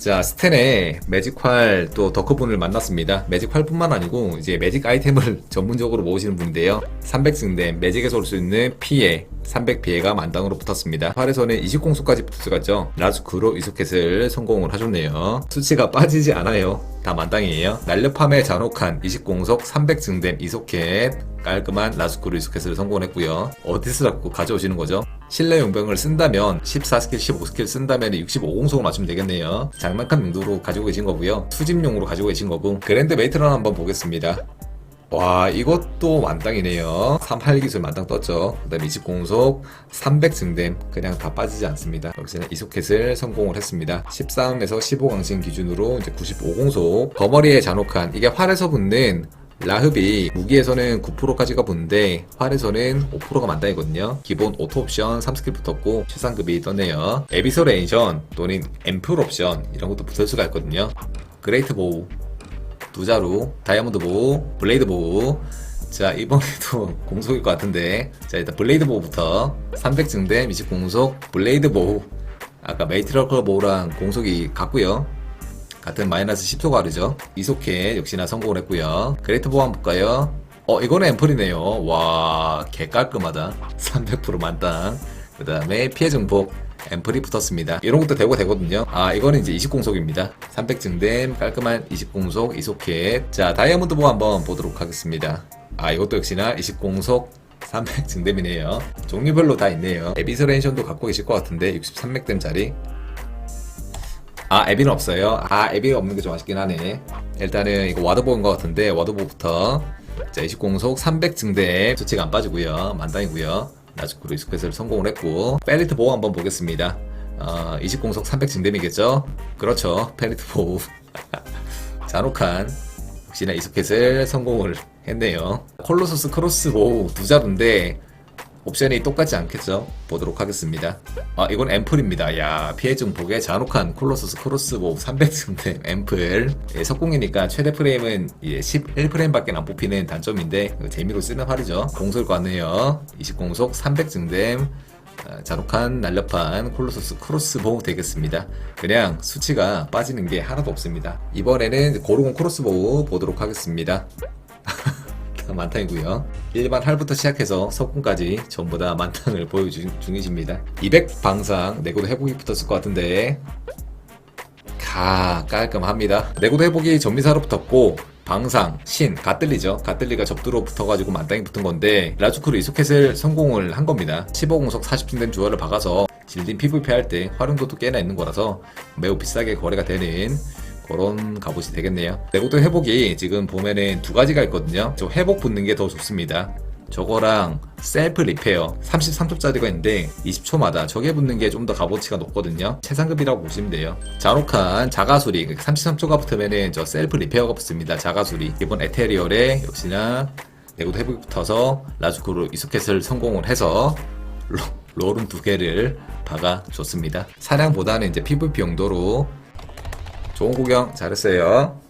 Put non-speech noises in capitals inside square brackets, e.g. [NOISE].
자, 스텐에 매직활 또 덕후분을 만났습니다. 매직활뿐만 아니고 이제 매직 아이템을 [LAUGHS] 전문적으로 모으시는 분인데요. 300승된 매직에서 올 수 있는 피해, 300 피해가 만당으로 붙었습니다. 활에서는 20공수까지 붙을 수가 있죠. 라스쿠로 이소켓을 성공을 하셨네요. 수치가 빠지지 않아요. 다 만당이에요. 날렵함에 잔혹한 20공속 300증댐 이소켓 깔끔한 라스쿠르 이소켓을 성공했고요. 자꾸 가져오시는 거죠? 실내 용병을 쓴다면 14스킬, 15스킬 쓴다면 65공속을 맞추면 되겠네요. 장난감 용도로 가지고 계신 거고요. 수집용으로 가지고 계신 거고 그랜드 메이트런 한번 보겠습니다. 와 이것도 만땅이네요. 38기술 만땅 떴죠? 그 다음에 20공속 300 증댐 그냥 다 빠지지 않습니다. 여기서는 이소켓을 성공을 했습니다. 13에서 15강신 기준으로 이제 95공속. 거머리에 잔혹한 이게 활에서 붙는 라흡이 무기에서는 9%까지가 붙는데 활에서는 5%가 만땅이거든요. 기본 오토 옵션 3스킬 붙었고 최상급이 떴네요. 에비서 레인션 또는 앰플 옵션 이런 것도 붙을 수가 있거든요. 그레이트 보우 두 자루, 다이아몬드 보우, 블레이드 보우. 자, 이번에도 [LAUGHS] 공속일 것 같은데. 자, 일단 블레이드 보우부터. 300증대 미식 공속, 블레이드 보우. 아까 메이트러컬 보우랑 공속이 같고요 같은 마이너스 10초 가르죠. 이소켓 역시나 성공을 했고요 그레이트 보우 한번 볼까요? 어, 이거는 앰플이네요. 와, 개 깔끔하다. 300% 만땅. 그 다음에 피해 증폭. 앰플이 붙었습니다. 이런 것도 되고 되거든요. 아, 이거는 이제 20공속입니다. 300증댐, 깔끔한 20공속, 이소켓. 자, 다이아몬드 보 한번 보도록 하겠습니다. 아, 이것도 역시나 20공속, 300증댐이네요. 종류별로 다 있네요. 에비서렌션도 갖고 계실 것 같은데, 63맥댐짜리. 아, 에비는 없어요. 아, 에비 없는 게 좀 아쉽긴 하네. 일단은 이거 와드보인 것 같은데, 와드보부터. 자, 20공속 300증댐. 수치가 안 빠지고요. 만당이고요. 나주쿠로 이스켓을 성공을 했고 페리트 보호 한번 보겠습니다. 어, 20공속 300증댐이겠죠? 그렇죠. 페리트 보호. [LAUGHS] 잔혹한 역시나 이스켓을 성공을 했네요. 콜로소스 크로스 보호 두 자루인데 옵션이 똑같지 않겠죠? 보도록 하겠습니다. 아, 이건 앰플입니다. 야, 피해 증폭에 잔혹한 콜로소스 크로스보 300승대 앰플. 예, 석궁이니까 최대 프레임은 예, 11프레임밖에 안 뽑히는 단점인데 그 재미로 쓰는 활이죠. 것 같네요. 20공속 300증댐. 아, 잔혹한 날렵한 콜로소스 크로스보우 되겠습니다. 그냥 수치가 빠지는 게 하나도 없습니다. 이번에는 고르곤 크로스보우 보도록 하겠습니다. [LAUGHS] 다 만탕이고요. 일반 할부터 시작해서 석궁까지 전부 다 만탕을 보여준 중이십니다. 200 방상 내고도 회복이 붙었을 것 같은데 가 깔끔합니다. 내고도 회복이 전미사로 붙었고 방상, 신, 가뜰리죠. 가뜰리가 접두로 붙어가지고 만땅이 붙은 건데 라주크로 이소켓을 성공을 한 겁니다. 15공속 40층된 주얼을 박아서 질린 PVP 할 때 활용도도 꽤나 있는 거라서 매우 비싸게 거래가 되는 그런 갑옷이 되겠네요. 내구도 회복이 지금 보면은 두 가지가 있거든요. 저 회복 붙는 게 더 좋습니다. 저거랑 셀프 리페어 33초짜리가 있는데 20초마다 저게 붙는 게 좀 더 값어치가 높거든요. 최상급이라고 보시면 돼요. 잔혹한 자가수리 33초가 붙으면은 저 셀프 리페어가 붙습니다. 자가수리 이번 에테리얼에 역시나 내구도 회복이 붙어서 라주쿠로 이소켓을 성공을 해서 로, 롤은 두 개를 박아줬습니다. 사냥보다는 이제 PVP 용도로 좋은 구경 잘했어요.